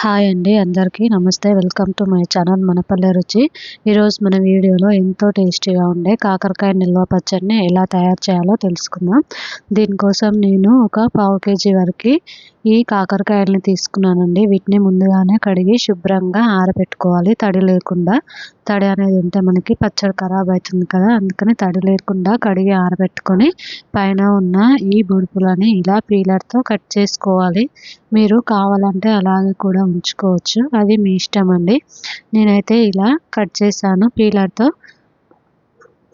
Hi అండి అందరికీ నమస్తే. Welcome to my channel Manapalle Ruchi. ఈరోజు మన వీడియోలో ఎంతో టేస్టీగా ఉండే కాకరకాయ నిల్వ పచ్చడిని ఎలా తయారు చేయాలో తెలుసుకుందాం. దీనికోసం నేను ఒక పావు కేజీ వరకు ఈ కాకరకాయలని తీసుకున్నానండి. వీటిని ముందుగానే కడిగి శుభ్రంగా ఆరబెట్టుకోవాలి. తడి లేకుండా. తడి అనేది ఉంటే మనకి పచ్చడి ఖరాబ్ అవుతుంది కదా. అందుకని తడి లేకుండా కడిగి ఆరబెట్టుకొని పైన ఉన్న ఈ బుడుపులని ఇలా పీలర్తో కట్ చేసుకోవాలి. మీరు కావాలంటే అలాగే కూడా ఉంచుకోవచ్చు. అది మీ ఇష్టం అండి. నేనైతే ఇలా కట్ చేశాను పీలర్తో.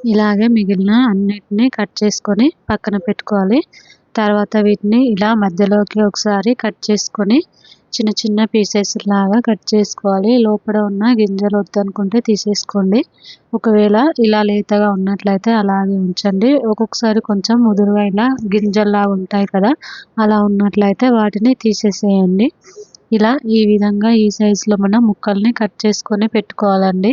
ఇలాగే మిగిలిన అన్నిటినీ కట్ చేసుకొని పక్కన పెట్టుకోవాలి. తర్వాత వీటిని ఇలా మధ్యలోకి ఒకసారి కట్ చేసుకొని చిన్న చిన్న పీసెస్ లాగా కట్ చేసుకోవాలి. లోపల ఉన్న గింజలు వద్దనుకుంటే తీసేసుకోండి. ఒకవేళ ఇలా లేతగా ఉన్నట్లయితే అలాగే ఉంచండి. ఒక్కొక్కసారి కొంచెం ముదురుగా ఇలా గింజల్లాగా ఉంటాయి కదా అలా ఉన్నట్లయితే వాటిని తీసేసేయండి. ఇలా ఈ విధంగా ఈ సైజులో మనం ముక్కల్ని కట్ చేసుకొని పెట్టుకోవాలండి.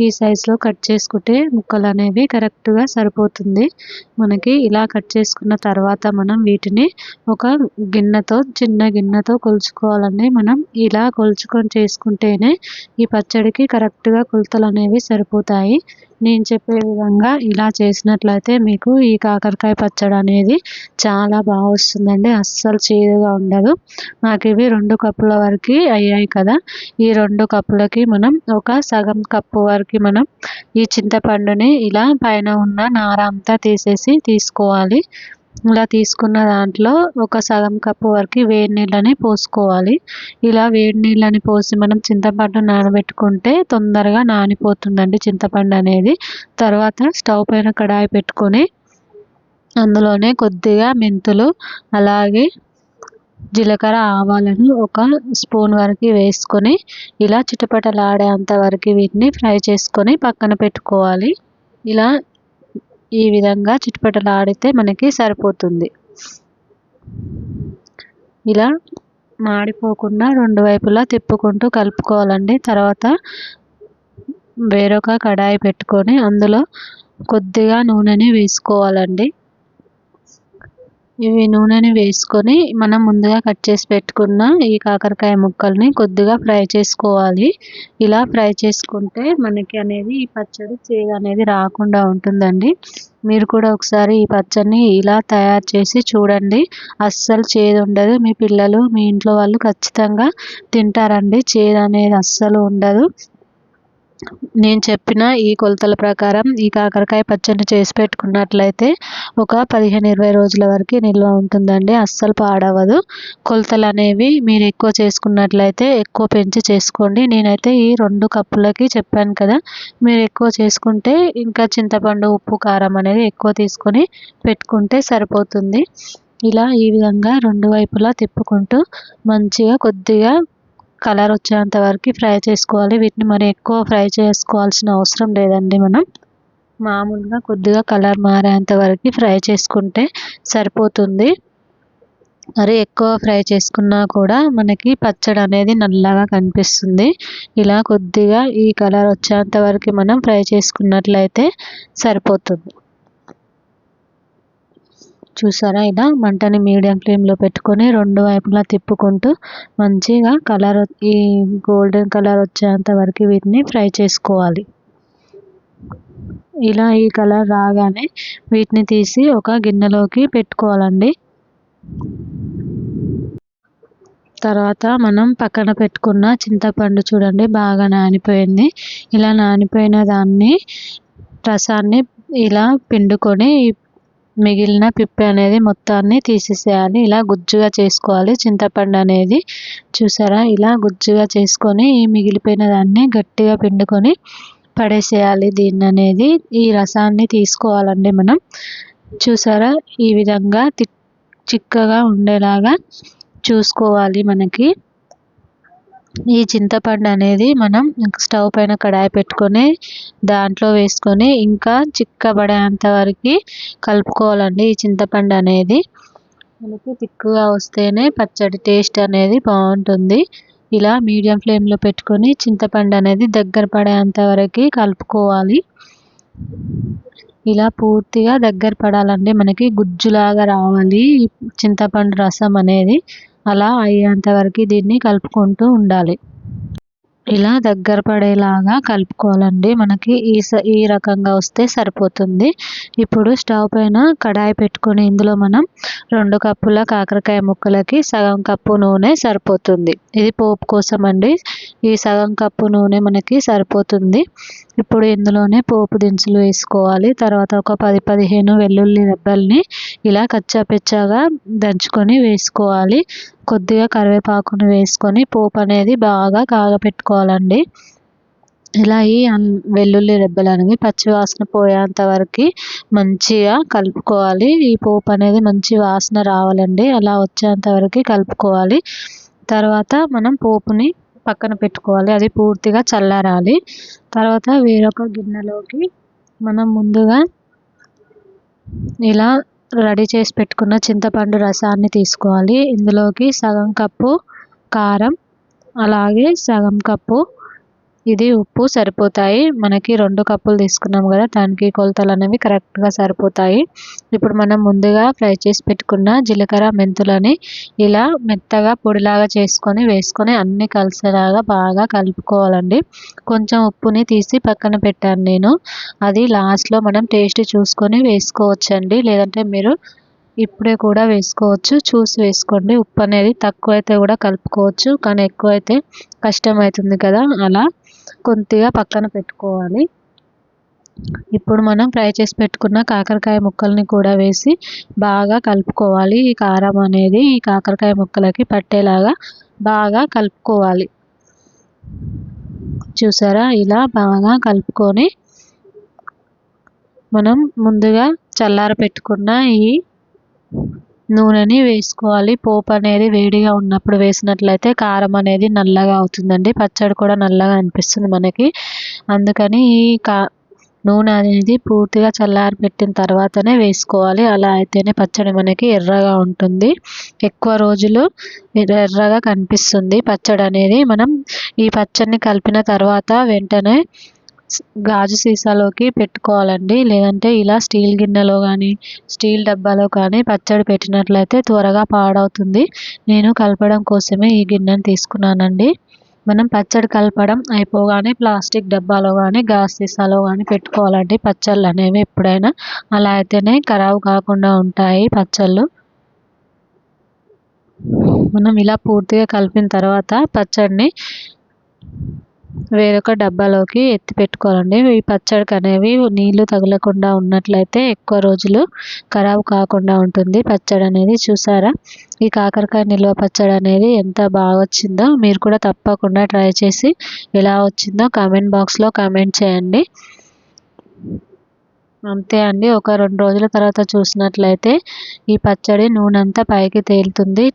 ఈ సైజులో కట్ చేసుకుంటే ముక్కలు అనేవి కరెక్ట్గా సరిపోతుంది. మనకి ఇలా కట్ చేసుకున్న తర్వాత మనం వీటిని ఒక గిన్నెతో చిన్న గిన్నెతో కొలుచుకోవాలండి. మనం ఇలా కొలుచుకొని చేసుకుంటేనే ఈ పచ్చడికి కరెక్ట్గా కొలతలు అనేవి సరిపోతాయి. నేను చెప్పే విధంగా ఇలా చేసినట్లయితే మీకు ఈ కాకరకాయ పచ్చడి అనేది చాలా బాగా వస్తుందండి. అస్సలు చేదుగా ఉండదు. నాకు ఇవి రెండు కప్పుల వరకు అయ్యాయి కదా. ఈ రెండు కప్పులకి మనం ఒక సగం కప్పు వరకు మనం ఈ చింతపండుని ఇలా పైన ఉన్న నార అంతా తీసేసి తీసుకోవాలి. ఇలా తీసుకున్న దాంట్లో ఒక సగం కప్పు వరకు వేడి నీళ్ళని పోసుకోవాలి. ఇలా వేడి నీళ్ళని పోసి మనం చింతపండు నానబెట్టుకుంటే తొందరగా నానిపోతుందండి చింతపండు అనేది. తర్వాత స్టవ్ పైన కడాయి పెట్టుకొని అందులోనే కొద్దిగా మెంతులు అలాగే జీలకర్ర ఆవాలను ఒక స్పూన్ వరకు వేసుకొని ఇలా చిటపటలాడేంత వరకు వీటిని ఫ్రై చేసుకొని పక్కన పెట్టుకోవాలి. ఇలా ఈ విధంగా చిటపటలాడితే మనకి సరిపోతుంది. ఇలా మాడిపోకుండా రెండు వైపులా తిప్పుకుంటూ కలుపుకోవాలండి. తర్వాత వేరొక కడాయి పెట్టుకొని అందులో కొద్దిగా నూనెని వేసుకోవాలండి. ఇవి నూనెని వేసుకొని మనం ముందుగా కట్ చేసి పెట్టుకున్న ఈ కాకరకాయ ముక్కల్ని కొద్దిగా ఫ్రై చేసుకోవాలి. ఇలా ఫ్రై చేసుకుంటే మనకి అనేది ఈ పచ్చడి చేదు అనేది రాకుండా ఉంటుందండి. మీరు కూడా ఒకసారి ఈ పచ్చడిని ఇలా తయారు చేసి చూడండి. అస్సలు చేదు ఉండదు. మీ పిల్లలు మీ ఇంట్లో వాళ్ళు ఖచ్చితంగా తింటారండి. చేదు అనేది అస్సలు ఉండదు. నేను చెప్పిన ఈ కొలతల ప్రకారం ఈ కాకరకాయ పచ్చడిని చేసి పెట్టుకున్నట్లయితే ఒక పదిహేను ఇరవై రోజుల వరకు నిల్వ ఉంటుందండి. అస్సలు పాడవదు కొలతలు అనేవి మీరు ఎక్కువ చేసుకున్నట్లయితే ఎక్కువ పెంచి చేసుకోండి. నేనైతే ఈ రెండు కప్పులకి చెప్పాను కదా మీరు ఎక్కువ చేసుకుంటే ఇంకా చింతపండు ఉప్పు కారం అనేది ఎక్కువ తీసుకొని పెట్టుకుంటే సరిపోతుంది. ఇలా ఈ విధంగా రెండు వైపులా తిప్పుకుంటూ మంచిగా కొద్దిగా కలర్ వచ్చేంత వరకు ఫ్రై చేసుకోవాలి. వీటిని మరి ఎక్కువ ఫ్రై చేసుకోవాల్సిన అవసరం లేదండి మనం. మామూలుగా కొద్దిగా కలర్ మారేంత వరకు ఫ్రై చేసుకుంటే సరిపోతుంది. మరి ఎక్కువ ఫ్రై చేసుకున్నా కూడా మనకి పచ్చడి అనేది నల్లగా కనిపిస్తుంది. ఇలా కొద్దిగా ఈ కలర్ వచ్చేంత వరకు మనం ఫ్రై చేసుకున్నట్లయితే సరిపోతుంది. చూసారా? ఇలా మంటని మీడియం ఫ్లేమ్లో పెట్టుకొని రెండు వైపులా తిప్పుకుంటూ మంచిగా కలర్ ఈ గోల్డెన్ కలర్ వచ్చేంత వరకు వీటిని ఫ్రై చేసుకోవాలి. ఇలా ఈ కలర్ రాగానే వీటిని తీసి ఒక గిన్నెలోకి పెట్టుకోవాలండి. తర్వాత మనం పక్కన పెట్టుకున్న చింతపండు చూడండి బాగా నానిపోయింది. ఇలా నానిపోయిన దాన్ని రసాన్ని ఇలా పిండుకొని మిగిలిన పిప్పి అనేది మొత్తాన్ని తీసేసేయాలి. ఇలా గుజ్జుగా చేసుకోవాలి. చింతపండు అనేది చూసారా? ఇలా గుజ్జుగా చేసుకొని ఈ మిగిలిపోయిన దాన్ని గట్టిగా పిండుకొని పడేసేయాలి దీన్ని అనేది. ఈ రసాన్ని తీసుకోవాలండి మనం. చూసారా? ఈ విధంగా చిక్కగా ఉండేలాగా చూసుకోవాలి మనకి. ఈ చింతపండు అనేది మనం స్టవ్ పైన కడాయి పెట్టుకొని దాంట్లో వేసుకొని ఇంకా చిక్కబడేంత వరకు కలుపుకోవాలండి ఈ చింతపండు అనేది. మనకి తిక్కుగా వస్తేనే పచ్చడి టేస్ట్ అనేది బాగుంటుంది. ఇలా మీడియం ఫ్లేమ్లో పెట్టుకొని చింతపండు అనేది దగ్గర పడేంత వరకు కలుపుకోవాలి. ఇలా పూర్తిగా దగ్గర పడాలండి మనకి గుజ్జులాగా రావాలి చింతపండు రసం అనేది. అలా అయ్యేంత వరకు దీన్ని కలుపుకుంటూ ఉండాలి. ఇలా దగ్గర పడేలాగా కలుపుకోవాలండి. మనకి ఈ ఈ రకంగా వస్తే సరిపోతుంది. ఇప్పుడు స్టవ్ పైన కడాయి పెట్టుకొని ఇందులో మనం రెండు కప్పుల కాకరకాయ ముక్కలకి సగం కప్పు నూనె సరిపోతుంది. ఇది పోపు కోసం అండి ఈ సగం కప్పు నూనె మనకి సరిపోతుంది. ఇప్పుడు ఇందులోనే పోపు దినుసులు వేసుకోవాలి. తర్వాత ఒక పది పదిహేను వెల్లుల్లి రెబ్బల్ని ఇలా కచ్చాపెచ్చాగా దంచుకొని వేసుకోవాలి. కొద్దిగా కరివేపాకును వేసుకొని పోపు అనేది బాగా కాగపెట్టుకోవాలండి. ఇలా ఈ వెల్లుల్లి రెబ్బలు అనేవి పచ్చివాసన పోయేంత వరకు మంచిగా కలుపుకోవాలి. ఈ పోపు అనేది మంచి వాసన రావాలండి. అలా వచ్చేంత వరకు కలుపుకోవాలి. తర్వాత మనం పోపుని పక్కన పెట్టుకోవాలి. అది పూర్తిగా చల్లారాలి. తర్వాత వేరొక గిన్నెలోకి మనం ముందుగా ఇలా రెడీ చేసి పెట్టుకున్న చింతపండు రసాన్ని తీసుకోవాలి. ఇందులోకి సగం కప్పు కారం అలాగే సగం కప్పు ఇది ఉప్పు సరిపోతాయి. మనకి రెండు కప్పులు తీసుకున్నాం కదా దానికి కొలతలు అనేవి కరెక్ట్గా సరిపోతాయి. ఇప్పుడు మనం ముందుగా ఫ్రై చేసి పెట్టుకున్న జీలకర్ర మెంతులని ఇలా మెత్తగా పొడిలాగా చేసుకొని వేసుకొని అన్ని కలిసేలాగా బాగా కలుపుకోవాలండి. కొంచెం ఉప్పుని తీసి పక్కన పెట్టాను నేను. అది లాస్ట్లో మనం టేస్ట్ చూసుకొని వేసుకోవచ్చండి. లేదంటే మీరు ఇప్పుడే కూడా వేసుకోవచ్చు. చూసి వేసుకోండి. ఉప్పు అనేది తక్కువైతే కూడా కలుపుకోవచ్చు. కానీ ఎక్కువైతే కష్టమవుతుంది కదా అలా. కొద్దిగా పక్కన పెట్టుకోవాలి. ఇప్పుడు మనం ఫ్రై చేసి పెట్టుకున్న కాకరకాయ ముక్కల్ని కూడా వేసి బాగా కలుపుకోవాలి. ఈ కారం అనేది ఈ కాకరకాయ ముక్కలకి పట్టేలాగా బాగా కలుపుకోవాలి. చూసారా? ఇలా బాగా కలుపుకొని మనం ముందుగా చల్లార పెట్టుకున్న ఈ నూనెని వేసుకోవాలి. పోపు అనేది వేడిగా ఉన్నప్పుడు వేసినట్లయితే కారం అనేది నల్లగా అవుతుందండి. పచ్చడి కూడా నల్లగా అనిపిస్తుంది మనకి. అందుకని ఈ కా నూనె అనేది పూర్తిగా చల్లారి పెట్టిన తర్వాతనే వేసుకోవాలి. అలా అయితేనే పచ్చడి మనకి ఎర్రగా ఉంటుంది. ఎక్కువ రోజులు ఎర్రగా కనిపిస్తుంది. పచ్చడి అనేది మనం ఈ పచ్చడిని కలిపిన తర్వాత వెంటనే గాజు సీసాలోకి పెట్టుకోవాలండి. లేదంటే ఇలా స్టీల్ గిన్నెలో కానీ స్టీల్ డబ్బాలో కానీ పచ్చడి పెట్టినట్లయితే త్వరగా పాడవుతుంది. నేను కలపడం కోసమే ఈ గిన్నెను తీసుకున్నానండి. మనం పచ్చడి కలపడం అయిపోగానే ప్లాస్టిక్ డబ్బాలో కానీ గాజు సీసాలో కానీ పెట్టుకోవాలండి. పచ్చళ్ళు అనేవి ఎప్పుడైనా అలా అయితేనే ఖరాబ్ కాకుండా ఉంటాయి పచ్చళ్ళు. మనం ఇలా పూర్తిగా కలిపిన తర్వాత పచ్చడిని వేరొక డబ్బాలోకి ఎత్తి పెట్టుకోవాలండి. ఈ పచ్చడికి అనేవి నీళ్ళు తగలకుండా ఉన్నట్లయితే ఎక్కువ రోజులు ఖరాబ్ కాకుండా ఉంటుంది. పచ్చడి అనేది చూసారా? ఈ కాకరకాయ నిల్వ పచ్చడి అనేది ఎంత బాగా వచ్చిందో మీరు కూడా తప్పకుండా ట్రై చేసి ఎలా వచ్చిందో కామెంట్ బాక్స్లో కామెంట్ చేయండి. అంతే అండి. ఒక రెండు రోజుల తర్వాత చూసినట్లయితే ఈ పచ్చడి నూనె అంతా పైకి తేలుతుంది.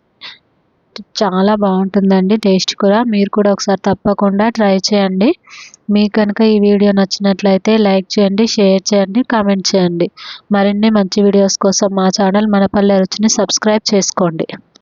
చాలా బాగుంటుందండి టేస్ట్ కూడా. మీరు కూడా ఒకసారి తప్పకుండా ట్రై చేయండి. మీకు కనుక ఈ వీడియో నచ్చినట్లయితే లైక్ చేయండి షేర్ చేయండి కామెంట్ చేయండి. మరిన్ని మంచి వీడియోస్ కోసం మా ఛానల్ మనపల్లె రుచిని సబ్స్క్రైబ్ చేసుకోండి.